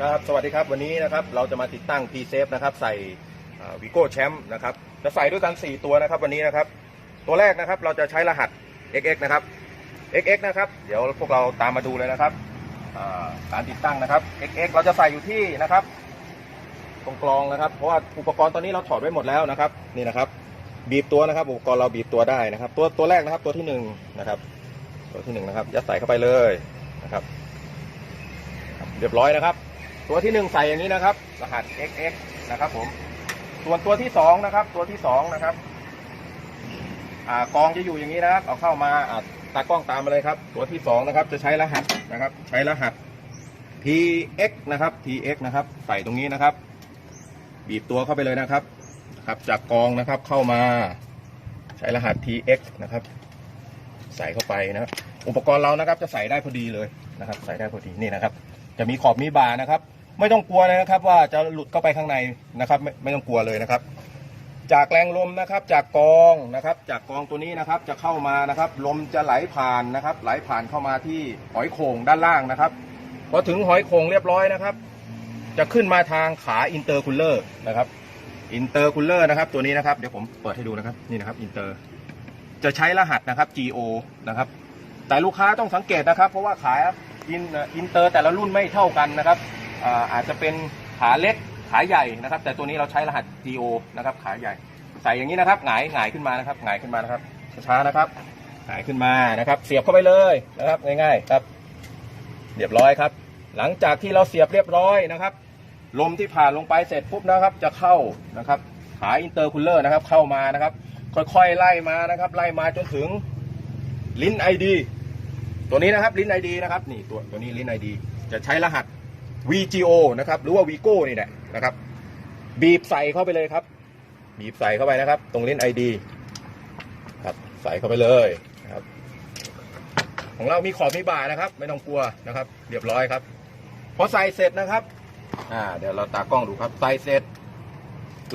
ครับสวัสดีครับวันนี้นะครับเราจะมาติดตั้ง P Safe นะครับใส่วิโก้แชมป์นะครับจะใส่ด้วยกัน 4 ตัวนะครับวันนี้นะครับตัวแรกนะครับเราจะใช้รหัส XX นะครับ XX นะครับเดี๋ยวพวกเราตามมาดูเลยนะครับการติดตั้งนะครับ XX เราจะใส่อยู่ที่นะครับตรงกลองนะครับ เพราะว่าอุปกรณ์ตอนนี้เราถอดไว้หมดแล้วนะครับนี่นะครับบีบตัวนะครับ อุปกรณ์เราบีบตัวได้นะครับ ตัวตัวแรกนะครับตัวที่หนึ่งนะครับตัวที่หนึ่งนะครับยัดใส่เข้าไปเลยนะครับ เรียบร้อยนะครับ ตัวที่หนึ่งใส่อย่างนี้นะครับ รหัส XX นะครับผม ส่วนตัวที่สองนะครับ ตัวที่สองนะครับ อ่ากองจะอยู่อย่างนี้นะครับ เอาเข้ามาอ่าตากล้องตามมาเลยครับ ตัวที่สองนะครับ จะใช้รหัสนะครับ ใช้รหัส TX นะครับ TX นะครับ ใส่ตรงนี้นะครับ บีบตัวเข้าไปเลยนะครับ ครับจากกองนะครับเข้ามา ใช้รหัส TX นะครับ ใส่เข้าไปนะครับ อุปกรณ์เรานะครับ จะใส่ได้พอดีเลยนะครับ ใส่ได้พอดีนี่นะครับ จะมีขอบมีบานะครับ ไม่ต้องกลัวเลยนะครับ ว่าจะหลุดเข้าไปข้างในนะครับ ไม่ไม่ต้องกลัวเลยนะครับ จากแรงลมนะครับ จากกองนะครับ จากกองตัวนี้นะครับ จะเข้ามานะครับ ลมจะไหลผ่านนะครับ ไหลผ่านเข้ามาที่หอยโข่งด้านล่างนะครับพอถึงหอยโข่งเรียบร้อยนะครับ จะขึ้นมาทางขาอินเตอร์คูลเลอร์นะครับอินเตอร์คูลเลอร์นะครับตัวนี้นะครับเดี๋ยวผมเปิดให้ดูนะครับนี่นะครับอินเตอร์จะใช้รหัสนะครับ GO นะครับแต่ลูกค้าต้องสังเกตนะครับ เพราะว่าขาย อินอินเตอร์แต่ละรุ่นไม่เท่ากันนะครับอาอาจจะเป็นขาเล็กขาใหญ่นะครับ แต่ตัวนี้เราใช้รหัส GO นะครับขาใหญ่ ใส่อย่างนี้นะครับหงายหงายขึ้นมานะครับหงายขึ้นมานะครับช้าๆนะครับหงายขึ้นมานะครับ เสียบเข้าไปเลยนะครับง่ายๆครับ เรียบร้อยครับ หลังจากที่เราเสียบเรียบร้อยนะครับ ลมที่ผ่านลงไปเสร็จปุ๊บนะครับ จะเข้านะครับขาอินเตอร์คูลเลอร์นะครับเข้ามานะครับ ค่อยๆไล่มานะครับ ไล่มาจนถึงลิ้นไอดี ตัวนี้นะครับลิ้นไอดีนะครับนี่ตัวตัวนี้ลิ้นไอดีจะใช้รหัส VGO นะครับหรือว่า Vigo นี่แหละนะครับ บีบใส่เข้าไปเลยครับ บีบใส่เข้าไปนะครับ ตรงลิ้นไอดีครับใส่เข้าไปเลยนะครับ ของเรามีขอบมีบ่านะครับ ไม่ต้องกลัวนะครับ เรียบร้อยครับพอใส่เสร็จนะครับ อ่า เดี๋ยวเราตากล้องดูครับใส่เสร็จ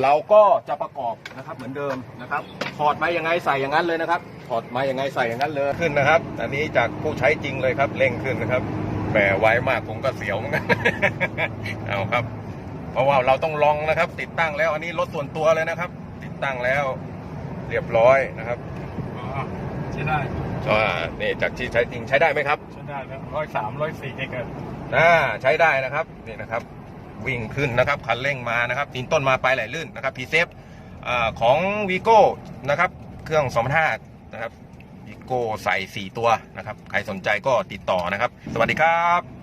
เราก็จะประกอบนะครับเหมือนเดิมนะครับถอดมายังไงใส่อย่างนั้นเลยนะครับถอดมายังไงใส่อย่างนั้นเลยขึ้นนะครับ อันนี้จากผู้ใช้จริงเลยครับเร่งขึ้นนะครับแหมไวมากผมก็เสียวเหมือนกันเอาครับ เพราะว่าเราต้องลองนะครับ ติดตั้งแล้ว อันนี้รถส่วนตัวเลยนะครับ ติดตั้งแล้ว เรียบร้อยนะครับอ๋อใช้ได้ก็นี่จากที่ใช้จริงใช้ได้ไหมครับใช้ได้แล้วร้อยสามร้อยสี่เอกอะอ่าใช้ได้นะครับนี่นะครับ วิ่งขึ้นนะครับคันเร่งมานะครับตีนต้นมาปลายไหลลื่นนะครับพีเซฟของวีโก้นะครับเครื่อง2,500นะครับวีโก้ใส่ 4 ตัวนะครับ ใครสนใจก็ติดต่อนะครับ สวัสดีครับ